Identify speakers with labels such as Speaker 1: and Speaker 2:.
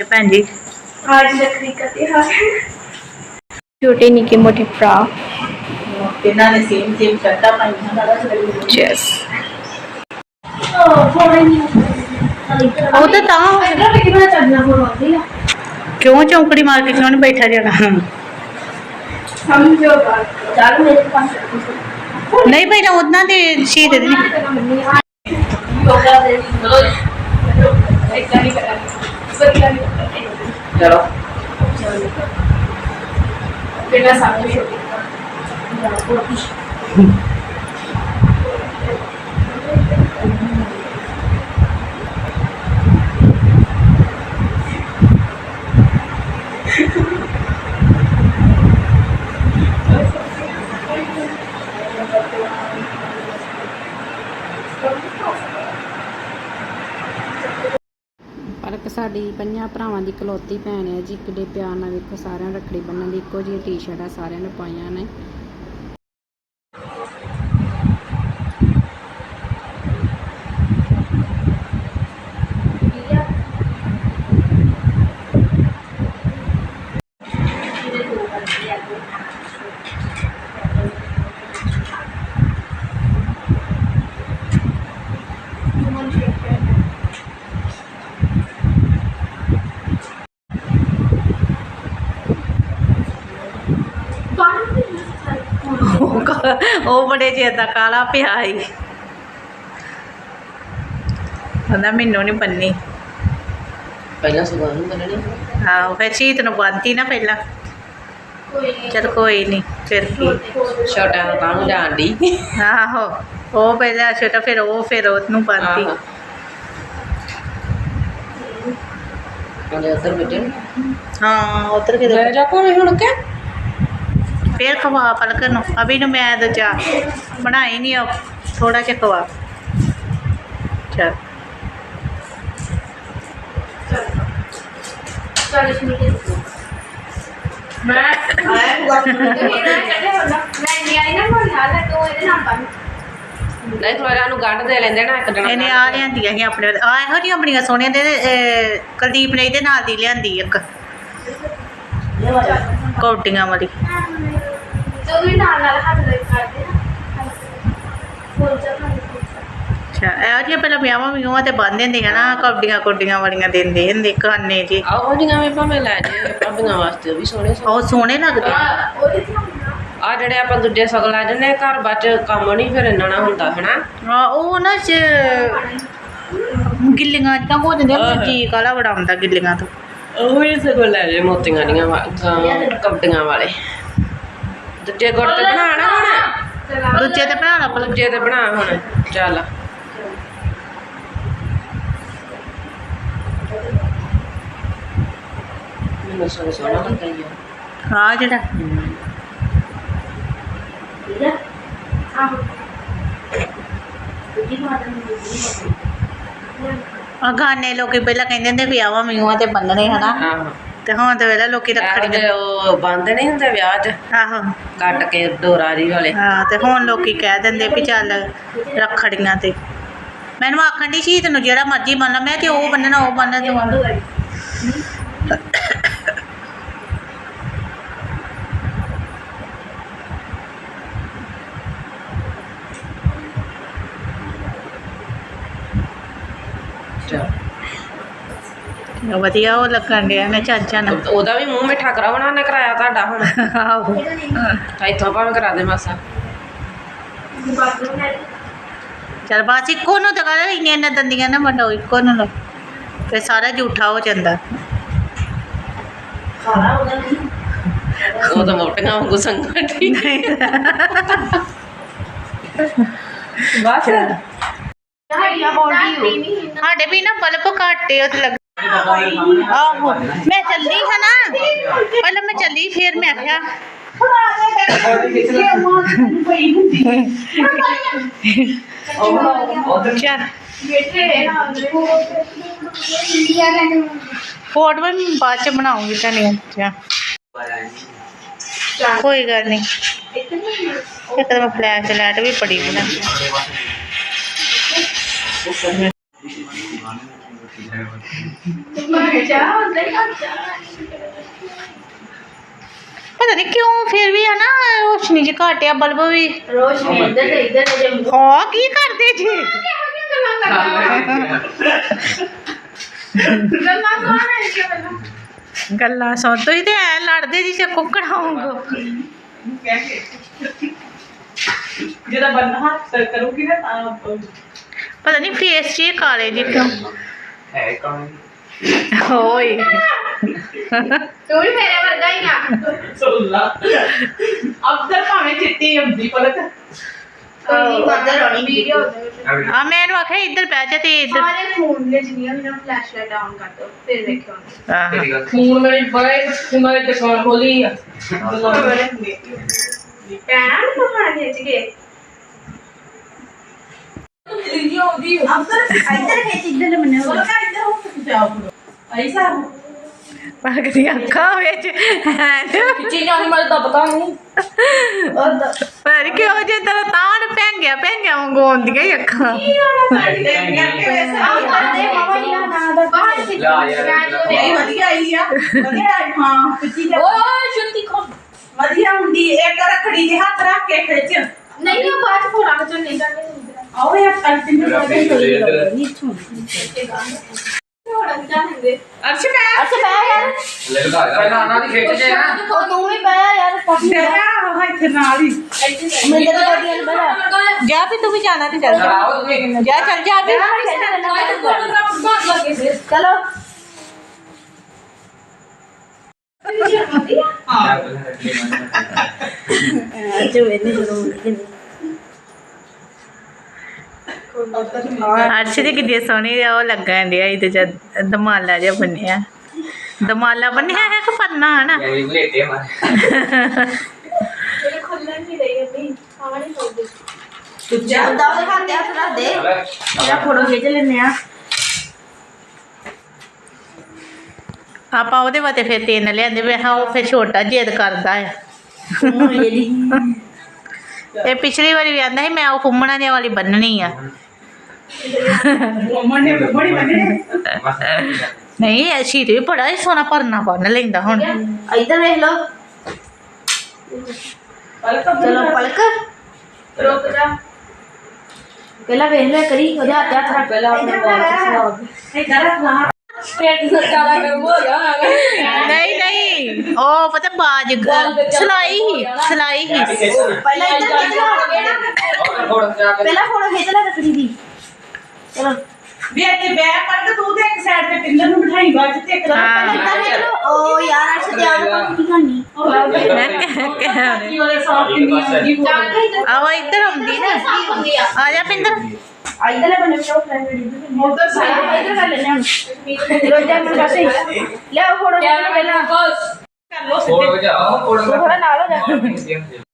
Speaker 1: ਤੇ ਭੈਣ ਜੀ
Speaker 2: आज लकड़ी का त्योहार है
Speaker 3: छोटे निके मोटे फ्रॉक
Speaker 1: ਕਿੰਨਾ ਨੇ ਸੇਮ ਸੇਮ ਸ਼ਰਟਾਂ ਪਾਈਆਂ
Speaker 3: यस
Speaker 1: ਉਹ ਤਾਂ ਤਾਂ
Speaker 2: अगर लेकिन मैं चलना हो रही है
Speaker 1: ਕਿਉਂ ਚੌਂਕੜੀ ਮਾਰ ਕੇ ਕਿਉਂ ਨਹੀਂ ਬੈਠਾ ਜਾਣਾ
Speaker 2: हम जो चालू मेरे पास है।
Speaker 1: ਨਹੀਂ ਪਹਿਲਾਂ ਉਹਨਾਂ ਦੇ ਸ਼ਹੀਦ ਦੇ
Speaker 2: योगा दे एक नहीं करा बदला नहीं
Speaker 1: ચલો
Speaker 2: પેલા સામે Thank
Speaker 3: you. ਸਾਡੀ ਪੰਜਾਂ ਭਰਾਵਾਂ ਦੀ ਇਕਲੌਤੀ ਭੈਣ ਹੈ ਜੀ ਕਿੱਡੇ ਪਿਆਰ ਨਾਲ ਵੇਖੋ ਸਾਰਿਆਂ ਨੂੰ ਰੱਖੜੀ ਬੰਨਣ ਦੀ, ਇੱਕੋ ਜਿਹੀ ਟੀ-ਸ਼ਰਟਾਂ ਸਾਰਿਆਂ ਨੇ ਪਾਈਆਂ ਨੇ।
Speaker 1: ਉਹ ਕ- ਉਹ ਬੜੇ ਚਿਰ ਦਾ ਕਾਲਾ ਪਿਆ ਹੀ ਕਹਿੰਦਾ ਮੈਨੂੰ ਨਹੀਂ ਬੰਨੀ।
Speaker 4: ਪਹਿਲਾਂ ਸੁਬਾਹ ਨੂੰ ਬੰਨਣੀ।
Speaker 1: ਆਹੋ ਫਿਰ ਸ਼ਹੀਦ ਨੂੰ ਬੰਨਤੀ ਨਾ ਪਹਿਲਾਂ। ਚਲ ਕੋਈ ਨਹੀਂ ਫਿਰ ਕੀ।
Speaker 4: ਛੋਟਾ ਨੂੰ ਕਾਹਨੂੰ ਜਾਣ ਦੀ
Speaker 1: ਆਹੋ ਉਹ ਪਹਿਲਾਂ ਛੋਟਾ ਫਿਰ ਉਹ ਫਿਰ ਉਹਨੂੰ ਬੰਨਤੀ।
Speaker 4: ਉਹਦੇ ਉੱਧਰ ਬੈਠੇ
Speaker 1: ਹਾਂ ਉਧਰ ਕਿਤੇ
Speaker 4: ਜਾ ਕੋਲ ਹੁਣ ਕੇ।
Speaker 1: ਫੇਰ ਖਵਾ ਪਲਕ ਨੂੰ। ਅਭੀ ਨੂੰ ਮੈਂ ਤਾਂ ਚਾਹ ਬਣਾਈ ਨਹੀਂ ਉਹ ਥੋੜਾ ਜਿਹਾ ਖਵਾ। ਚਲ।
Speaker 2: ਚਲ ਮੈਂ ਆਇਆ ਹੁਆ ਮੈਂ ਨਹੀਂ ਆਈ ਨਾ ਮੋਲ ਹਾਲਾ ਤੋਂ ਇਹਦੇ ਨਾਲ
Speaker 4: ਨਹੀਂ ਥੋੜਾ ਨੂੰ ਗੰਢ ਦੇ ਲੈਂਦੇ ਨਾ ਇੱਕ ਜਣਾ
Speaker 1: ਇਹਨੇ ਆ ਲਿਆਂਦੀਆਂ ਸੀ ਆਪਣੇ ਆ ਇਹੋ ਜਿਹੀਆਂ ਬੜੀਆਂ ਸੋਹਣੀਆਂ ਦੇ ਕੁਲਦੀਪ ਨੇ ਇਹਦੇ ਨਾਲ ਦੀ ਲਿਆਂਦੀ ਇੱਕ। ਕੋਟੀਆਂ ਵਾਲੀ। ਅੱਛਾ ਇਹੋ ਜਿਹੀਆਂ ਪਹਿਲਾਂ ਵਿਆਹਾਂ ਵਿਆਹਾਂ ਤੇ ਬੰਨ੍ਹ ਦਿੰਦੇ ਹਨਾ ਕੌਡੀਆਂ ਕੌਡੀਆਂ ਵਾਲੀਆਂ ਦਿੰਦੇ ਹੁੰਦੇ ਕਾਨੇ ਜੀ
Speaker 4: ਆਹੋ ਜੀਆਂ ਵੀ ਭਾਵੇਂ ਲੈ ਜੇ ਭਾਬੀਆਂ ਵਾਸਤੇ ਵੀ ਸੋਹਣੇ ਸੋਹਣੇ।
Speaker 1: ਉਹ ਸੋਹਣੇ ਲੱਗਦੇ।
Speaker 4: ਆ। ਉਹਦੇ ਜਿਹੜੇ ਆਪਾਂ ਦੂਜੇ ਸਗਲ ਲੈ ਜੰਨੇ ਘਰ ਬਾਅਦ ਚ ਕੰਮ ਨਹੀਂ ਫਿਰ ਇੰਨਾ ਨਾ ਹੁੰਦਾ ਹਨਾ?
Speaker 1: ਹਾਂ ਉਹ ਨਾ ਚ ਗਿੱਲੀਆਂ ਜਿਹਾ ਹੋ ਜਾਂਦੇ
Speaker 4: ਆ
Speaker 1: ਜੀ ਕਾਲਾ ਬੜਾ ਆਉਂਦਾ ਗਿੱਲੀਆਂ ਤੋਂ।
Speaker 4: ਉਹ ਵੀ ਸਗਲ ਲੈ ਜੇ ਮੋਤੀਆਂ ਦੀਆਂ ਵਾ- ਤਾਂ ਵਾਲੇ। ਦੂਜੇ ਗੁੜ ਤੇ ਬਣਾਣਾ ਹੁਣ।
Speaker 1: ਦੂਜੇ ਤੇ ਬਣਾ ਲਾ ਪਲਕ
Speaker 4: ਦੂਜੇ ਤੇ ਬਣਾ ਹੁਣ ਚੱਲ। ਮੈਨੂੰ ਸੋਹਣਾ ਸੋਹਣਾ ਲੱਗਦਾ ਹੀ ਆ।
Speaker 1: ਜਿਹੜਾ। ਆ ਗਾਨੇ ਲੋਕੀ ਪਹਿਲਾਂ ਕਹਿੰਦੇ ਹੁੰਦੇ ਵਿਆਹਾਂ ਵਿਆਹਾਂ ਤੇ ਬੰਨਣੇ ਹਨਾ?
Speaker 4: ਆਹੋ।
Speaker 1: ਤੇ ਹੁਣ ਤੇ ਵੇਲੇ ਲੋਕੀ ਰੱਖੜੀ
Speaker 4: ਰੱਖੜੀ ਉਹ ਬੰਦ ਨਹੀਂ ਹੁੰਦੇ ਵਿਆਹ 'ਚ?
Speaker 1: ਆਹੋ।
Speaker 4: ਕੱਟ ਕੇ ਡੋਰਾ ਜੀ ਵਾਲੇ।
Speaker 1: ਹਾਂ ਤੇ ਹੁਣ ਲੋਕੀ ਕਹਿ ਦਿੰਦੇ ਵੀ ਚੱਲ ਰੱਖੜੀਆਂ ਤੇ। ਮੈਨੂੰ ਆਖਣ ਦੀ ਸ਼ਹੀਦ ਨੂੰ ਜਿਹੜਾ ਮਰਜ਼ੀ ਬੰਨਣਾ ਮੈਂ ਤੇ ਉਹ ਬੰਨਣਾ ਉਹ ਬੰਨਣਾ। ਤੂੰ ਬੰਨ ਵਧੀਆ ਉਹ ਲੱਗਣ ਡਿਆ ਨੇ ਚਾਚਾ ਨਾਲ।
Speaker 4: ਉਹਦਾ ਵੀ ਮੂੰਹ ਮਿੱਠਾ ਕਰਾਉਣਾ ਨੇ ਕਰਾਇਆ ਤੁਹਾਡਾ ਹੁਣ।
Speaker 1: ਆਹੋ।
Speaker 4: ਇੱਥੋਂ ਭਾਵੇਂ ਕਰਾ ਦੇ ਮਾਸਾ।
Speaker 1: ਚਲ ਬਸ ਇੱਕੋ ਨੂੰ ਤਾਂ ਕਰ ਇੰਨੇ ਇੰਨੇ ਦੰਦੀਆਂ ਨਾ ਵੱਡੋ ਇੱਕੋ ਨੂੰ ਲਓ। ਤੇ ਸਾਰਾ ਝੂਠਾ ਹੋ ਜਾਂਦਾ।
Speaker 4: ਉਹ ਤਾਂ ਮੋਟੀਆਂ ਵਾਂਗੂ ਸੰਗਣ ਦੀ ਬਸ।
Speaker 1: ਸਾਡੇ ਵੀ ਨਾ ਬਲਬ ਘਾਟੇ ਉਹ ਲੱਗ ਆਹੋ, ਮੈਂ ਚੱਲੀ ਹਾਂ ਨਾ। ਪਹਿਲਾਂ ਮੈਂ ਚੱਲੀ, ਫਿਰ ਮੈਂ ਆਖਿਆ। ਚੱਲ। ਫੋਟੋ ਮੈਂ ਬਾਅਦ ਚ ਬਣਾਉਂਗੀ ਤੁਹਾਨੂੰ ਅੱਛਾ ਕੋਈ ਗੱਲ ਨਹੀਂ। ਇੱਕ ਤਾਂ ਮੈਂ ਫਲੈਸ਼ ਲਾਈਟ ਵੀ ਬੜੀ ਬਣਾ ਪਤਾ ਨਹੀਂ ਕਿਉਂ ਫਿਰ ਵੀ ਹਨਾ ਰੋਸ਼ਨੀ ਚ ਘਾਟਿਆ ਬਲਬ ਵੀ।
Speaker 2: ਰੋਸ਼ਨੀ ਇੱਧਰ ਤੇ ਇੱਧਰ ਤੇ ਜੰਮੂ।
Speaker 1: ਆ ਕੀ ਕਰਦੇ ਜੀ?
Speaker 2: ਗੱਲਾਂ ਕੌਣ ਹੈ ਕਿ ਮੈਨੂੰ
Speaker 1: ਗੱਲਾਂ ਸੁਣ ਤੁਸੀਂ ਤੇ ਐ ਲੜਦੇ ਜੀ ਤੇ ਕੁੱਕੜਾ ਵਾਂਗੂ
Speaker 5: ਜਿਹਦਾ ਬੰਦਾ ਹੱਥ ਕਰੂਗੀ ਨਾ ਤਾਂ
Speaker 1: ਪਤਾ ਨਹੀਂ ਫੇਸ 'ਚ ਹੀ ਕਾਲੇ ਜੀ ਕਿਉਂ।
Speaker 6: ਹੈ ਕੌਣ?
Speaker 1: ਹੋਏ
Speaker 2: ਤੂੰ ਵੀ ਮੇਰੇ ਵਰਗਾ ਹੀ ਆ।
Speaker 5: ਸੁੱਲਾ ਅਫਸਰ ਭਾਵੇਂ ਚਿੱਟੀ ਹੁੰਦੀ ਪਲਕ
Speaker 2: ਕੋਈ ਮਦਰ ਹੋਣੀ ਵੀਡੀਓ
Speaker 1: ਆ ਮੈਂ ਇਹਨੂੰ ਆਖਿਆ ਇੱਧਰ ਬਹਿ ਜਾ ਤੇ ਇੱਧਰ।
Speaker 2: ਸਾਰੇ ਫੋਨ ਦੇ ਜਿੰਨੀਆਂ ਵੀ ਨਾ ਫਲੈਸ਼ ਲਾਈਟ ਆਨ ਕਰ ਦੋ ਫਿਰ
Speaker 6: ਗੱਲ।
Speaker 4: ਫੋਨ ਮੇਰੇ ਬੜੇ ਮੈਂ ਦੁਕਾਨ ਖੋਲੀ ਆ।
Speaker 2: ਪੈਣਾ ਨੂੰ ਪਹਾੜ ਖਿੱਚ ਕੇ। ਅਫਸਰ ਇੱਧਰ ਖਿੱਚ ਇੱਧਰ ਮੈਨੂੰ
Speaker 5: ਪਲਕ ਇੱਧਰ ਹੋ ਕੇ ਜਾਓ ਐਸਾ
Speaker 1: ਪਲਕ ਦੀ ਅੱਖਾਂ ਵਿੱਚ।
Speaker 4: ਚੀਜ਼ਾਂ ਨਹੀਂ ਮੈਂ ਦਬਕਾ ਨੂੰ
Speaker 1: ਪਰ ਕਿਉਂ ਜੇ ਤੇਰਾ ਤਾਣ ਪੈਂਗਿਆ ਪੈਂਗਿਆ ਵਾਂਗੂ ਆਉਂਦੀਆਂ ਹੀ ਅੱਖਾਂ।
Speaker 5: ਵਧੀਆ ਹੁੰਦੀ। ਇੱਕ ਰੱਖੜੀ ਦੇ ਹੱਥ ਰੱਖ ਕੇ ਖਿੱਚ।
Speaker 2: ਨਹੀਂ ਉਹ ਬਾਅਦ ਚ ਫੋਟੋ ਖਿੱਚਣ ਨਹੀਂ ਜਾਂਦੇ।
Speaker 5: ਆਓ ਇਹ ਕੰਟੀਨਿਊ ਕਰਦੇ
Speaker 2: ਫੋਟੋ ਖਿਚਾਉਂਦੇ
Speaker 5: ਅਰਸ਼ ਮੈਂ
Speaker 2: ਅੱਛਾ ਬੈ ਯਾਰ।
Speaker 6: ਲੱਗਦਾ ਹੈ ਪਹਿਲਾਂ ਆਣਾ ਦੀ ਖਿੱਚ ਜੇ ਨਾ।
Speaker 2: ਉਹ ਤੂੰ ਵੀ ਬੈ ਯਾਰ ਕਾਫੀ
Speaker 5: ਤੇਰਾ ਇੱਥੇ ਨਾਲ ਹੀ।
Speaker 2: ਮੇਰੇ ਤਾਂ ਕੋਡੀਆਂ ਬੈ
Speaker 1: ਜਾ। ਵੀ ਤੂੰ ਵੀ ਜਾਣਾ ਤੇ ਚੱਲ ਜਾ।
Speaker 6: ਆਓ ਤੁਸੀਂ।
Speaker 1: ਜਾ ਚੱਲ ਜਾ ਵੀ
Speaker 2: ਚਲੋ
Speaker 1: ਅਰਸ਼ ਦੀ ਕਿੱਡੀ ਸੋਹਣੀ ਆ ਉਹ ਲੱਗਣ ਡਿਆ ਇਹਦੇ ਚ ਦਮਾਲਾ ਜਿਹਾ ਬੰਨਿਆ। ਦਮਾਲਾ ਬੰਨਿਆ ਹੈ ਕਿ ਪੰਨਾ
Speaker 6: ਮਾਰ।
Speaker 2: ਮੇਰੇ ਨਹੀਂ ਪਊਗੀ
Speaker 5: ਜਾਂਦਾ
Speaker 2: ਉਹਦੇ ਹੱਥ ਹੱਥ ਰੱਖ ਦੇ।
Speaker 6: ਅਬੇ
Speaker 2: ਫੋਟੋ ਖਿੱਚ ਲੈਨੇ ਆ।
Speaker 1: ਆਪਾਂ ਉਹਦੇ ਵਾਸਤੇ ਫਿਰ ਤਿੰਨ ਲਿਆਂਦੇ ਵੇ ਹਾਂ ਉਹ ਫਿਰ ਛੋਟਾ ਜਿੱਦ ਕਰਦਾ ਆ। ਇਹ ਪਿਛਲੀ ਵਾਰੀ ਵੀ ਆਂਦਾ ਸੀ ਮੈਂ ਉਹ ਫੁੰਮਣਾ ਜਿਹਾ ਵਾਲੀ ਬੰਨਣੀ ਆ।
Speaker 5: ਨੇ
Speaker 1: ਨਹੀਂ ਇਹ ਸ਼ੀਟ ਵੀ ਬੜਾ ਹੀ ਸੋਹਣਾ ਭਰਨਾ ਬੰਨ ਲੈਂਦਾ ਹੁਣ।
Speaker 2: ਇੱਧਰ ਵੇਖ ਲਓ।
Speaker 5: ਪਲਕ
Speaker 2: ਚਲੋ ਪਲਕ। ਰੁਕ ਜਾ। ਪਹਿਲਾਂ ਵੇਖ ਲੈ ਕਰੀ ਉਹਦੇ ਹੱਥ ਹੱਥ ਰੱਖ ਪਹਿਲਾਂ ਆਪਣੇ ਬਾਲ ਤੇ
Speaker 4: ਕਰ
Speaker 1: ਨਹੀਂ ਨਹੀਂ। ਉਹ ਪਤਾ ਬਾਜ ਸਲਾਈ ਹੀ ਸਲਾਈ ਹੀ।
Speaker 2: ਪਹਿਲਾਂ ਇੱਧਰ ਪਹਿਲਾਂ ਫੋਟੋ ਖਿੱਚ ਲੈ ਰੱਖੜੀ ਦੀ। ਚਲੋ।
Speaker 5: ਵੀ ਇੱਥੇ ਬੈ ਪਲਕ ਤੂੰ ਤੇ ਇੱਕ ਸਾਈਡ ਤੇ ਪਿੰਦਰ ਨੂੰ ਬਿਠਾਈ ਬਾਅਦ ਚ ਤੇ ਇੱਕ
Speaker 1: ਹਾਂ।
Speaker 2: ਇੱਧਰ ਵੇਖ ਲਓ ਓ ਯਾਰ ਅਰਸ਼ ਤੇ ਆਪ ਕੀ ਕਰਨੀ
Speaker 1: ਮੈਂ ਕਹਿ- ਕਹਿ-
Speaker 5: ਕੀ ਉਹਦੇ ਸਾਫ਼ ਕਿੰਨੀ ਹੁੰਦੀ
Speaker 2: ਜਾਣ ਕੇ ਇੱਧਰ
Speaker 1: ਆਹ ਉਹ ਇੱਧਰ ਆਉਂਦੀ ਨਾ।
Speaker 2: ਹੁੰਦੀ ਆ?
Speaker 1: ਆ ਜਾ ਪਿੰਦਰ।
Speaker 2: ਇੱਧਰ ਬਣੇ ਫੋਟੋ ਫਰੈਂਡ ਇੱਧਰ
Speaker 5: ਉਧਰ ਸਾਈਡ
Speaker 2: ਇੱਧਰ ਕਰ ਲੈਣੇ ਹੁਣ। ਰੋਜਾ ਮਨ ਪਾਸੇ ਲੈ ਫੋਟੋ
Speaker 4: ਕੈਮਰਾ ਪਹਿਲਾਂ ਬਸ
Speaker 5: ਕਰ ਲੋ
Speaker 6: ਫੋੜ ਵਜਾ ਫੋੜ
Speaker 2: ਥੋੜਾ ਨਾਲ ਹੋ ਜਾ।